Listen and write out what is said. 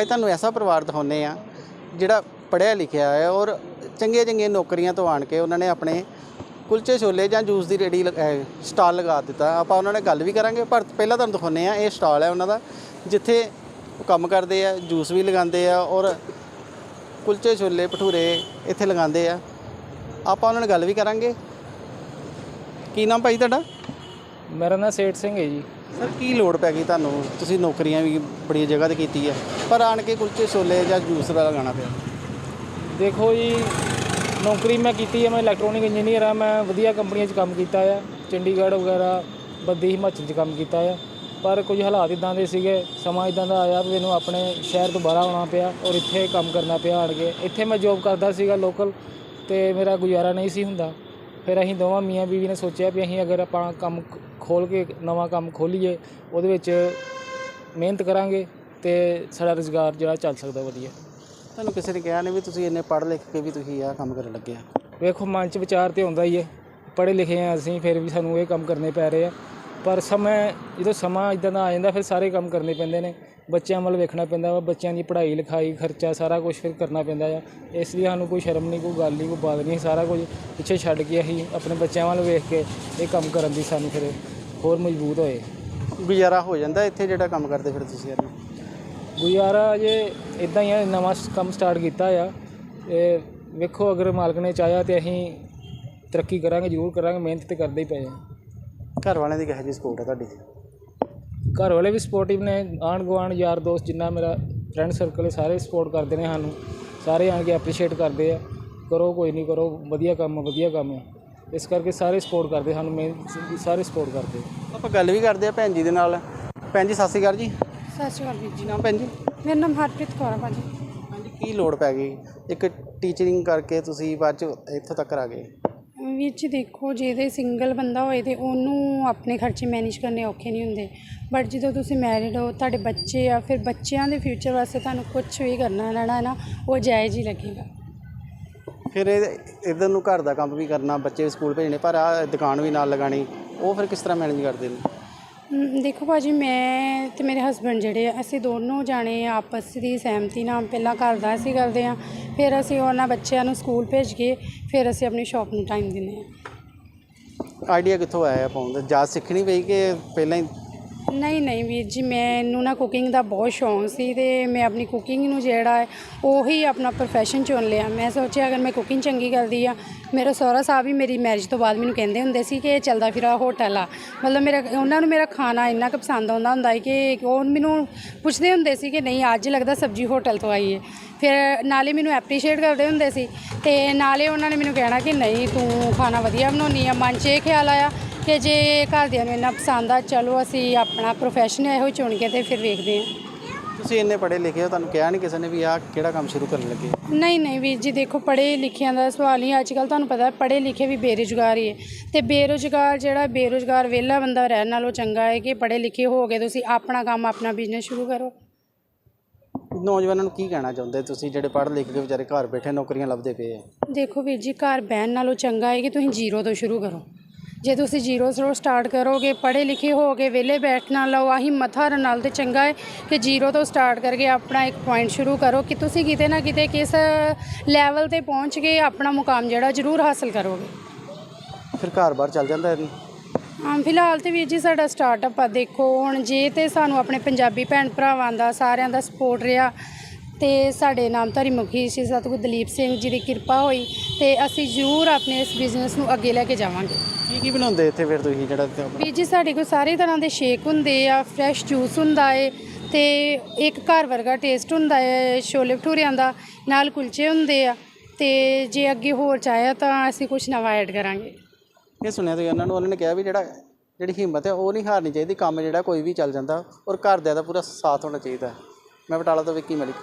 ਅੱਜ ਤੁਹਾਨੂੰ ਐਸਾ ਪਰਿਵਾਰ ਦਿਖਾਉਂਦੇ ਆ ਜਿਹੜਾ ਪੜ੍ਹਿਆ ਲਿਖਿਆ ਹੈ ਔਰ ਚੰਗੀਆਂ ਚੰਗੀਆਂ ਨੌਕਰੀਆਂ ਤੋਂ ਆਣ ਕੇ ਉਹਨਾਂ ਨੇ ਆਪਣੇ ਕੁਲਚੇ ਛੋਲੇ ਜਾਂ ਜੂਸ ਦੀ ਰੇੜੀ ਲਗ- ਸਟਾਲ ਲਗਾ ਦਿੱਤਾ। ਆਪਾਂ ਉਹਨਾਂ ਨਾਲ ਗੱਲ ਵੀ ਕਰਾਂਗੇ, ਪਰ ਪਹਿਲਾਂ ਤੁਹਾਨੂੰ ਦਿਖਾਉਂਦੇ ਆ ਇਹ ਸਟਾਲ ਹੈ ਉਹਨਾਂ ਦਾ, ਜਿੱਥੇ ਉਹ ਕੰਮ ਕਰਦੇ ਆ, ਜੂਸ ਵੀ ਲਗਾਉਂਦੇ ਆ ਔਰ ਕੁਲਚੇ ਛੋਲੇ, ਭਟੂਰੇ ਇੱਥੇ ਲਗਾਉਂਦੇ ਆ। ਆਪਾਂ ਉਹਨਾਂ ਨਾਲ ਗੱਲ ਵੀ ਕਰਾਂਗੇ। ਕੀ ਨਾਮ ਭਾਈ ਤੁਹਾਡਾ? ਮੇਰਾ ਨਾਮ ਸੇਠ ਸਿੰਘ ਹੈ ਜੀ। ਸਰ ਕੀ ਲੋੜ ਪੈ ਗਈ ਤੁਹਾਨੂੰ? ਤੁਸੀਂ ਨੌਕਰੀਆਂ ਵੀ ਬੜੀ ਜਗ੍ਹਾ ਤੇ ਕੀਤੀ ਹੈ ਪਰ ਆਣ ਕੇ ਕੁਲਚੇ ਛੋਲੇ ਜਾਂ ਜੂਸ ਦਾ ਲਗਾਉਣਾ ਪਿਆ। ਦੇਖੋ ਜੀ ਨੌਕਰੀ ਮੈਂ ਕੀਤੀ ਹੈ ਮੈਂ ਇਲੈਕਟ੍ਰੋਨਿਕ ਇੰਜੀਨੀਅਰ ਆ ਮੈਂ ਵਧੀਆ ਕੰਪਨੀਆਂ 'ਚ ਕੰਮ ਕੀਤਾ ਆ। ਚੰਡੀਗੜ੍ਹ ਵਗੈਰਾ ਬੱਦੀ ਹਿਮਾਚਲ 'ਚ ਕੰਮ ਕੀਤਾ ਆ। ਪਰ ਕੁਝ ਹਾਲਾਤ ਇਦਾਂ ਦੇ ਸੀਗੇ ਸਮਾਂ ਇਦਾਂ ਦਾ ਆਇਆ ਵੀ ਮੈਨੂੰ ਆਪਣੇ ਸ਼ਹਿਰ ਤੋਂ ਬਾਹਰ ਆਉਣਾ ਪਿਆ ਔਰ ਇੱਥੇ ਕੰਮ ਕਰਨਾ ਪਿਆ ਆਣ ਕੇ। ਇੱਥੇ ਮੈਂ ਜੋਬ ਕਰਦਾ ਸੀਗਾ ਲੋਕਲ ਤੇ ਮੇਰਾ ਗੁਜ਼ਾਰਾ ਨਹੀਂ ਸੀ ਹੁੰਦਾ। ਫਿਰ ਅਸੀਂ ਦੋਵਾਂ ਮੀਆਂ ਬੀਵੀ ਨੇ ਸੋਚਿਆ ਵੀ ਅਸੀਂ ਅਗਰ ਆਪਾਂ ਕੰਮ ਖੋਲ ਕੇ ਨਵਾਂ ਕੰਮ ਖੋਲੀਏ ਉਹਦੇ ਵਿੱਚ ਮਿਹਨਤ ਕਰਾਂਗੇ ਤੇ ਸਾਡਾ ਰੁਜ਼ਗਾਰ ਜਿਹੜਾ ਚੱਲ ਸਕਦਾ ਵਧੀਆ। ਤੁਹਾਨੂੰ ਕਿਸੇ ਨੇ ਕਿਹਾ ਨਹੀਂ ਵੀ ਤੁਸੀਂ ਇੰਨੇ ਪੜ੍ਹ ਲਿਖ ਕੇ ਵੀ ਤੁਸੀਂ ਆਹ ਕੰਮ ਕਰਨ ਲੱਗੇ ਆ? ਵੇਖੋ ਮਨ ਚ ਵਿਚਾਰ ਤੇ ਹੁੰਦਾ ਹੀ ਹੈ। ਪੜ੍ਹੇ ਲਿਖੇ ਆ ਅਸੀਂ ਫਿਰ ਵੀ ਸਾਨੂੰ ਇਹ ਕੰਮ ਕਰਨੇ ਪੈ ਰਹੇ ਆ। ਪਰ ਸਮਾਂ ਜਦੋਂ ਸਮਾਂ ਇਦਾਂ ਦਾ ਆ ਜਾਂਦਾ ਫਿਰ ਸਾਰੇ ਕੰਮ ਕਰਨੇ ਪੈਂਦੇ ਨੇ। ਬੱਚਿਆਂ ਵੱਲ ਵੇਖਣਾ ਪੈਂਦਾ ਵਾ ਬੱਚਿਆਂ ਦੀ ਪੜ੍ਹਾਈ ਲਿਖਾਈ ਖਰਚਾ ਸਾਰਾ ਕੁਝ ਫਿਰ ਕਰਨਾ ਪੈਂਦਾ ਆ। ਇਸ ਲਈ ਸਾਨੂੰ ਕੋਈ ਸ਼ਰਮ ਨਹੀਂ ਕੋਈ ਗੱਲ ਨਹੀਂ ਕੋਈ ਬਾਤ ਨਹੀਂ ਸਾਰਾ ਕੁਝ ਪਿੱਛੇ ਛੱਡ ਕੇ ਅਸੀਂ ਆਪਣੇ ਬੱਚਿਆਂ ਵੱਲ ਵੇਖ ਕੇ ਇਹ ਕੰਮ ਕਰਨ ਦੀ ਸਾਨੂੰ ਫਿਰ ਹੋਰ ਮਜ਼ਬੂਤ ਹੋਏ। ਗੁਜ਼ਾਰਾ ਹੋ ਜਾਂਦਾ ਇੱਥੇ ਜਿਹੜਾ ਕੰਮ ਕਰਦੇ ਫਿਰ ਤੁਸੀਂ ਯਾਰ ਗੁਜ਼ਾਰਾ ਜੇ ਇਦਾਂ ਹੀ ਆ ਨਵਾਂ ਕੰਮ ਸਟਾਰਟ ਕੀਤਾ ਆ। ਇਹ ਵੇਖੋ ਅਗਰ ਮਾਲਕ ਨੇ ਚਾਹਿਆ ਤੇ ਅਸੀਂ ਤਰੱਕੀ ਕਰਾਂਗੇ ਜ਼ਰੂਰ ਕਰਾਂਗੇ ਮਿਹਨਤ ਤੇ ਕਰਦੇ ਹੀ ਪਏ ਆ। ਘਰ ਵਾਲਿਆਂ ਦੀ ਕਿਹੋ ਜਿਹੀ ਸਪੋਰਟ ਹੈ ਤੁਹਾਡੀ? ਘਰ ਵਾਲੇ ਵੀ ਸਪੋਰਟਿਵ ਨੇ ਆਂਢ ਗੁਆਂਢ ਯਾਰ ਦੋਸਤ ਜਿੰਨਾ ਮੇਰਾ ਫਰੈਂਡ ਸਰਕਲ ਹੈ ਸਾਰੇ ਸਪੋਰਟ ਕਰਦੇ ਨੇ ਸਾਨੂੰ। ਸਾਰੇ ਆਣ ਕੇ ਐਪਰੀਸ਼ੀਏਟ ਕਰਦੇ ਆ। ਕਰੋ ਕੋਈ ਨਹੀਂ ਕਰੋ ਵਧੀਆ ਕੰਮ ਵਧੀਆ ਕੰਮ ਹੈ ਇਸ ਕਰਕੇ ਸਾਰੇ ਸਪੋਰਟ ਕਰਦੇ ਸਾਨੂੰ ਮਿਹਨਤ ਸਾਰੇ ਸਪੋਰਟ ਕਰਦੇ। ਆਪਾਂ ਗੱਲ ਵੀ ਕਰਦੇ ਆ ਭੈਣ ਜੀ ਦੇ ਨਾਲ। ਭੈਣ ਜੀ ਸਤਿ ਸ਼੍ਰੀ ਅਕਾਲ ਜੀ। ਸਤਿ ਸ਼੍ਰੀ ਅਕਾਲ ਵੀਰ ਜੀ। ਨਾਮ ਭੈਣ ਜੀ? ਮੇਰਾ ਨਾਮ ਹਰਪ੍ਰੀਤ ਕੌਰ ਹੈ ਭਾਜੀ। ਹਾਂਜੀ ਕੀ ਲੋੜ ਪੈ ਗਈ? ਇੱਕ ਟੀਚਰਿੰਗ ਕਰਕੇ ਤੁਸੀਂ ਬਾਅਦ ਚ ਇੱਥੋਂ ਤੱਕ ਆ ਗਏ। ਵੀਰ ਜੀ ਦੇਖੋ ਜਿਹਦੇ ਸਿੰਗਲ ਬੰਦਾ ਹੋਏ ਤੇ ਉਹਨੂੰ ਆਪਣੇ ਖਰਚੇ ਮੈਨੇਜ ਕਰਨੇ ਔਖੇ ਨਹੀਂ ਹੁੰਦੇ। ਬਟ ਜਦੋਂ ਤੁਸੀਂ ਮੈਰਿਡ ਹੋ ਤੁਹਾਡੇ ਬੱਚੇ ਆ ਫਿਰ ਬੱਚਿਆਂ ਦੇ ਫਿਊਚਰ ਵਾਸਤੇ ਤੁਹਾਨੂੰ ਕੁਝ ਵੀ ਕਰਨਾ ਰਹਿਣਾ ਹੈ ਨਾ ਉਹ ਜਾਇਜ਼ ਹੀ ਲੱਗੇਗਾ। ਫਿਰ ਇਹ ਇਧਰ ਨੂੰ ਘਰ ਦਾ ਕੰਮ ਵੀ ਕਰਨਾ ਬੱਚੇ ਸਕੂਲ ਭੇਜਣੇ ਪਰ ਆ ਦੁਕਾਨ ਵੀ ਨਾਲ ਲਗਾਣੀ ਉਹ ਫਿਰ ਕਿਸ ਤਰ੍ਹਾਂ ਮੈਨੇਜ ਕਰਦੇ ਨੇ? ਦੇਖੋ ਭਾਜੀ ਮੈਂ ਤੇ ਮੇਰੇ ਹਸਬੰਡ ਜਿਹੜੇ ਆ ਅਸੀਂ ਦੋਨੋਂ ਜਾਣੇ ਆਪਸ ਦੀ ਸਹਿਮਤੀ ਨਾਲ ਪਹਿਲਾਂ ਘਰ ਦਾ ਅਸੀਂ ਕਰਦੇ ਆ ਫਿਰ ਅਸੀਂ ਉਹਨਾਂ ਬੱਚਿਆਂ ਨੂੰ ਸਕੂਲ ਭੇਜ ਕੇ ਫਿਰ ਅਸੀਂ ਆਪਣੀ ਸ਼ਾਪ ਨੂੰ ਟਾਈਮ ਦਿੰਦੇ ਆ ਆਈਡੀਆ ਕਿੱਥੋਂ ਆਇਆ ਪਾਉਣ ਦਾ? ਜਾਚ ਸਿੱਖਣੀ ਪਈ ਕਿ ਪਹਿਲਾਂ ਹੀ ਨਹੀਂ ਨਹੀਂ ਵੀਰ ਜੀ, ਮੈਨੂੰ ਨਾ ਕੁਕਿੰਗ ਦਾ ਬਹੁਤ ਸ਼ੌਂਕ ਸੀ ਤੇ ਮੈਂ ਆਪਣੀ ਕੁਕਿੰਗ ਨੂੰ ਜਿਹੜਾ ਹੈ, ਉਹੀ ਆਪਣਾ ਪ੍ਰੋਫੈਸ਼ਨ ਚੁਣ ਲਿਆ। ਮੈਂ ਸੋਚਿਆ, ਅਗਰ ਮੈਂ ਕੁਕਿੰਗ ਚੰਗੀ ਕਰਦੀ ਆ, ਮੇਰਾ ਸਹੁਰਾ ਸਾਹਿਬ ਵੀ ਮੇਰੀ ਮੈਰਿਜ ਤੋਂ ਬਾਅਦ ਮੈਨੂੰ ਕਹਿੰਦੇ ਹੁੰਦੇ ਸੀ ਕਿ ਇਹ ਚੱਲਦਾ ਫਿਰਾ ਹੋਟਲ ਆ। ਮਤਲਬ ਮੇਰਾ, ਉਹਨਾਂ ਨੂੰ ਮੇਰਾ ਖਾਣਾ ਇੰਨਾ ਕੁ ਪਸੰਦ ਆਉਂਦਾ ਹੁੰਦਾ ਸੀ ਕਿ ਉਹ ਮੈਨੂੰ ਪੁੱਛਦੇ ਹੁੰਦੇ ਸੀ ਕਿ ਨਹੀਂ, ਅੱਜ ਲੱਗਦਾ ਸਬਜੀ ਹੋਟਲ ਤੋਂ ਆਈ ਹੈ ਫਿਰ ਨਾਲੇ ਮੈਨੂੰ ਐਪਰੀਸ਼ੀਏਟ ਕਰਦੇ ਹੁੰਦੇ ਸੀ ਤੇ ਨਾਲੇ ਉਹਨਾਂ ਨੇ ਮੈਨੂੰ ਕਹਿਣਾ ਕਿ ਨਹੀਂ, ਤੂੰ ਖਾਣਾ ਵਧੀਆ ਬਣਾਉਣੀ ਆ। ਮਨ 'ਚ ਇਹ ਖਿਆਲ ਆਇਆ ਕਿ ਜੇ ਘਰਦਿਆਂ ਨੂੰ ਇੰਨਾ ਪਸੰਦ ਆ ਚਲੋ ਅਸੀਂ ਆਪਣਾ ਪ੍ਰੋਫੈਸ਼ਨ ਇਹੋ ਹੀ ਚੁਣ ਕੇ ਤੇ ਫਿਰ ਵੇਖਦੇ ਹਾਂ। ਤੁਸੀਂ ਇੰਨੇ ਪੜ੍ਹੇ ਲਿਖੇ ਹੋ ਤੁਹਾਨੂੰ ਕਿਹਾ ਨਹੀਂ ਕਿਸੇ ਨੇ ਵੀ ਆਹ ਕਿਹੜਾ ਕੰਮ ਸ਼ੁਰੂ ਕਰਨ ਲੱਗੇ? ਨਹੀਂ ਨਹੀਂ ਵੀਰ ਜੀ ਦੇਖੋ ਪੜ੍ਹੇ ਲਿਖਿਆਂ ਦਾ ਸਵਾਲ ਨਹੀਂ ਅੱਜ ਕੱਲ ਤੁਹਾਨੂੰ ਪਤਾ ਪੜ੍ਹੇ ਲਿਖੇ ਵੀ ਬੇਰੁਜ਼ਗਾਰ ਹੀ ਹੈ ਤੇ ਬੇਰੁਜ਼ਗਾਰ ਜਿਹੜਾ ਬੇਰੁਜ਼ਗਾਰ ਵਿਹਲਾ ਬੰਦਾ ਰਹਿਣ ਨਾਲੋਂ ਚੰਗਾ ਹੈ ਕਿ ਪੜ੍ਹੇ ਲਿਖੇ ਹੋ ਕੇ ਤੁਸੀਂ ਆਪਣਾ ਕੰਮ ਆਪਣਾ ਬਿਜ਼ਨਸ ਸ਼ੁਰੂ ਕਰੋ। ਨੌਜਵਾਨਾਂ ਨੂੰ ਕੀ ਕਹਿਣਾ ਚਾਹੁੰਦੇ ਤੁਸੀਂ ਜਿਹੜੇ ਪੜ੍ਹ ਲਿਖ ਕੇ ਵਿਚਾਰੇ ਘਰ ਬੈਠੇ ਨੌਕਰੀਆਂ ਲੱਭਦੇ ਪਏ ਆ? ਦੇਖੋ ਵੀਰ ਜੀ ਘਰ ਬਹਿਣ ਨਾਲੋਂ ਚੰਗਾ ਹੈ ਕਿ ਤੁਸੀਂ ਜ਼ੀਰੋ ਤੋਂ ਸ਼ੁਰੂ ਕਰੋ। ਜੇ ਤੁਸੀਂ ਜ਼ੀਰੋ ਤੋਂ ਸਟਾਰਟ ਕਰੋਗੇ ਪੜ੍ਹੇ ਲਿਖੇ ਹੋ ਕੇ ਵਿਹਲੇ ਬੈਠਣਾ ਲਓ ਆਹੀ ਮੱਥਾ ਰਨ ਨਾਲ ਤੇ ਚੰਗਾ ਹੈ ਕਿ ਜ਼ੀਰੋ ਤੋਂ ਸਟਾਰਟ ਕਰਕੇ ਆਪਣਾ ਇੱਕ ਪੁਆਇੰਟ ਸ਼ੁਰੂ ਕਰੋ ਕਿ ਤੁਸੀਂ ਕਿਤੇ ਨਾ ਕਿਤੇ ਕਿਸ ਲੈਵਲ ਤੇ ਪਹੁੰਚ ਕੇ ਆਪਣਾ ਮੁਕਾਮ ਜਿਹੜਾ ਜ਼ਰੂਰ ਹਾਸਲ ਕਰੋਗੇ। ਫਿਰ ਘਰ-ਬਾਰ ਚੱਲ ਜਾਂਦਾ ਹੈ ਹਾਂ ਫਿਲਹਾਲ ਤੇ ਵੀਰ ਜੀ ਸਾਡਾ ਸਟਾਰਟਅਪ ਆ ਦੇਖੋ ਹੁਣ ਜੇ ਤੇ ਸਾਨੂੰ ਆਪਣੇ ਪੰਜਾਬੀ ਭੈਣ ਭਰਾਵਾਂ ਦਾ ਸਾਰਿਆਂ ਦਾ ਸਪੋਰਟ ਰਿਹਾ ਤੇ ਸਾਡੇ ਨਾਮਧਾਰੀ ਮੁਖੀ ਸ਼੍ਰੀ ਸਤਿਗੁਰੂ ਦਲੀਪ ਸਿੰਘ ਜੀ ਦੀ ਕਿਰਪਾ ਹੋਈ ਤੇ ਅਸੀਂ ਜ਼ਰੂਰ ਆਪਣੇ ਇਸ ਬਿਜ਼ਨਸ ਨੂੰ ਅੱਗੇ ਲੈ ਕੇ ਜਾਵਾਂਗੇ। ਕੀ ਕੀ ਬਣਾਉਂਦੇ ਇੱਥੇ ਫਿਰ ਤੁਸੀਂ ਜਿਹੜਾ ਵੀਰ ਜੀ ਸਾਡੇ ਕੋਲ ਸਾਰੇ ਤਰ੍ਹਾਂ ਦੇ ਸ਼ੇਕ ਹੁੰਦੇ ਆ ਫਰੈਸ਼ ਜੂਸ ਹੁੰਦਾ ਏ ਤੇ ਇੱਕ ਘਰ ਵਰਗਾ ਟੇਸਟ ਹੁੰਦਾ ਏ ਛੋਲੇ ਭਟੂਰਿਆਂ ਦਾ ਨਾਲ ਕੁਲਚੇ ਹੁੰਦੇ ਆ ਤੇ ਜੇ ਅੱਗੇ ਹੋਰ ਚਾਹਿਆ ਤਾਂ ਅਸੀਂ ਕੁਝ ਨਵਾਂ ਐਡ ਕਰਾਂਗੇ। ਇਹ ਸੁਣਿਆ ਤੁਸੀਂ ਉਹਨਾਂ ਨੂੰ ਉਹਨਾਂ ਨੇ ਕਿਹਾ ਵੀ ਜਿਹੜਾ ਜਿਹੜੀ ਹਿੰਮਤ ਹੈ ਉਹ ਨਹੀਂ ਹਾਰਨੀ ਚਾਹੀਦੀ ਕੰਮ ਜਿਹੜਾ ਕੋਈ ਵੀ ਚੱਲ ਜਾਂਦਾ ਔਰ ਘਰਦਿਆਂ ਦਾ ਪੂਰਾ ਸਾਥ ਹੋਣਾ ਚਾਹੀਦਾ। ਮੈਂ ਬਟਾਲਾ ਤੋਂ ਵਿੱਕੀ ਮਲਿਕ।